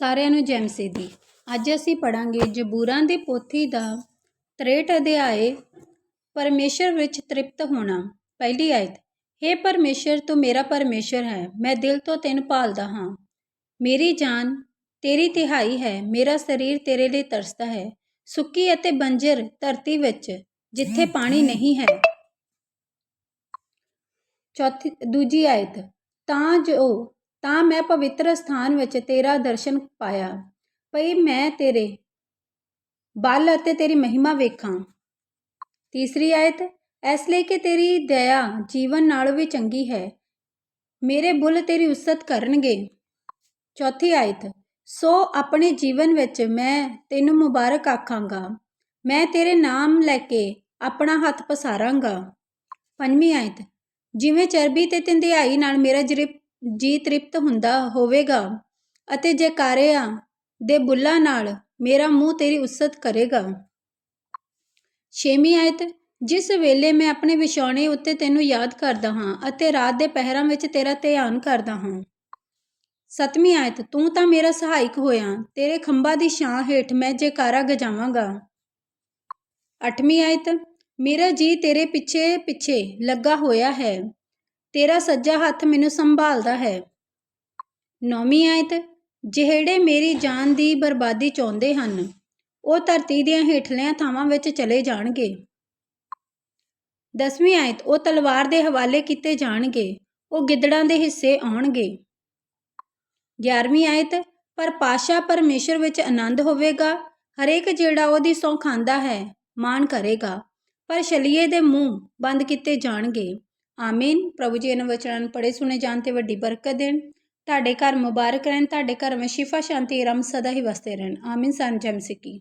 ਸਾਰਿਆਂ ਨੂੰ ਜੈ ਦੀ ਅੱਜ ਅਸੀਂ ਪੜਾਂਗੇ ਜਬੂਰਾਂ ਦੀ ਪੋਥੀ ਦਾ 63 ਅਧਿਆਏ, ਪਰਮੇਸ਼ਰ ਵਿੱਚ ਤ੍ਰਿਪਤ ਹੋਣਾ। ਪਹਿਲੀ ਆਇਤ हे ਪਰਮੇਸ਼ਰ, ਤੂੰ ਮੇਰਾ ਪਰਮੇਸ਼ਰ ਹੈ, ਮੈਂ ਦਿਲ ਤੋਂ ਤੈਨੂੰ ਭਾਲਦਾ ਹਾਂ। ਮੇਰੀ ਜਾਨ ਤੇਰੀ ਤਿਹਾਈ ਹੈ, ਮੇਰਾ ਸਰੀਰ ਤੇਰੇ ਲਈ ਤਰਸਦਾ ਹੈ। ਸੁੱਕੀ ਅਤੇ ਬੰਜਰ ਧਰਤੀ ਵਿੱਚ, ਜਿੱਥੇ ਪਾਣੀ ਨਹੀਂ ਹੈ। ਚੌਥੀ, ਦੂਜੀ ਆਇਤ, ਤਾਂ ਜੋ ਤਾਂ ਮੈਂ ਪਵਿੱਤਰ ਸਥਾਨ ਵਿੱਚ ਤੇਰਾ ਦਰਸ਼ਨ ਪਾਇਆ। ਭਈ ਮੈਂ ਤੇਰੇ ਬਲ ਅਤੇ ਤੇਰੀ ਮਹਿਮਾ ਵੇਖਾਂ। ਤੀਸਰੀ ਆਇਤ, ਇਸ ਲਈ ਕਿ ਤੇਰੀ ਦਇਆ ਜੀਵਨ ਨਾਲੋਂ ਵੀ ਚੰਗੀ ਹੈ। ਮੇਰੇ ਬੁੱਲ ਤੇਰੀ ਉਸਤ ਕਰਨਗੇ। ਚੌਥੀ ਆਇਤ, ਸੋ ਆਪਣੇ ਜੀਵਨ ਵਿੱਚ ਮੈਂ ਤੈਨੂੰ ਮੁਬਾਰਕ ਆਖਾਂਗਾ। ਮੈਂ ਤੇਰੇ ਨਾਮ ਲੈ ਕੇ ਆਪਣਾ ਹੱਥ ਪਸਾਰਾਂਗਾ। ਪੰਜਵੀਂ ਆਇਤ, ਜਿਵੇਂ ਚਰਬੀ ਤੇ ਧੰਦਿਆਈ ਨਾਲ ਮੇਰਾ ਜਰਿ- ਜੀ ਤ੍ਰਿਪਤ ਹੁੰਦਾ ਹੋਵੇਗਾ ਅਤੇ ਜੈਕਾਰਿਆਂ ਦੇ ਬੁੱਲਾਂ ਨਾਲ ਮੇਰਾ ਮੂੰਹ ਤੇਰੀ ਉਸਤ ਕਰੇਗਾ। ਛੇਵੀਂ ਆਇਤ, ਜਿਸ ਵੇਲੇ ਮੈਂ ਆਪਣੇ ਵਿਛਾਉਣੇ ਉੱਤੇ ਤੈਨੂੰ ਯਾਦ ਕਰਦਾ ਹਾਂ ਅਤੇ ਰਾਤ ਦੇ ਪਹਿਰਾਂ ਵਿੱਚ ਤੇਰਾ ਧਿਆਨ ਕਰਦਾ ਹਾਂ। ਸਤਵੀਂ ਆਇਤ, ਤੂੰ ਤਾਂ ਮੇਰਾ ਸਹਾਇਕ ਹੋਇਆ, ਤੇਰੇ ਖੰਭਾਂ ਦੀ ਛਾਂ ਹੇਠ ਮੈਂ ਜੈਕਾਰਾ ਗਜਾਵਾਂਗਾ। ਅੱਠਵੀਂ ਆਇਤ, ਮੇਰਾ ਜੀ ਤੇਰੇ ਪਿੱਛੇ ਪਿੱਛੇ ਲੱਗਾ ਹੋਇਆ ਹੈ। ਤੇਰਾ ਸੱਜਾ ਹੱਥ ਮੈਨੂੰ ਸੰਭਾਲਦਾ ਹੈ। ਨੌਵੀਂ ਆਇਤ, ਜਿਹੜੇ ਮੇਰੀ ਜਾਨ ਦੀ ਬਰਬਾਦੀ ਚਾਹੁੰਦੇ ਹਨ, ਉਹ ਧਰਤੀ ਦੀਆਂ ਹੇਠਲੀਆਂ ਥਾਵਾਂ ਵਿੱਚ ਚਲੇ ਜਾਣਗੇ। ਦਸਵੀਂ ਆਇਤ, ਉਹ ਤਲਵਾਰ ਦੇ ਹਵਾਲੇ ਕੀਤੇ ਜਾਣਗੇ, ਉਹ ਗਿੱਦੜਾਂ ਦੇ ਹਿੱਸੇ ਆਉਣਗੇ। 11ਵੀਂ ਆਇਤ, ਪਰ ਪਾਸ਼ਾ ਪਰਮੇਸ਼ਰ ਵਿੱਚ ਆਨੰਦ ਹੋਵੇਗਾ, ਹਰੇਕ ਜਿਹੜਾ ਉਹਦੀ ਸੌਂ ਖਾਂਦਾ ਹੈ, ਮਾਣ ਕਰੇਗਾ, ਪਰ ਛਲੀਏ ਦੇ ਮੂੰਹ ਬੰਦ ਕੀਤੇ ਜਾਣਗੇ। ਆਮੀਨ। ਪ੍ਰਭੂ ਜੀ ਇਹਨਾਂ ਵਚਨਾਂ ਨੂੰ ਪੜੇ ਸੁਣੇ, ਜਾਣ ਤੇ ਵੱਡੀ ਬਰਕਤ ਦੇਣ। ਤੁਹਾਡੇ ਘਰ ਮੁਬਾਰਕ ਰਹਿਣ, ਤੁਹਾਡੇ ਘਰ ਵਿੱਚ ਸ਼ਿਫਾ ਸ਼ਾਂਤੀ ਰਮ ਸਦਾ ਹੀ ਵਸਦੇ ਰਹਿਣ। ਆਮੀਨ। ਸੰਜਮ ਸਿੱਕੀ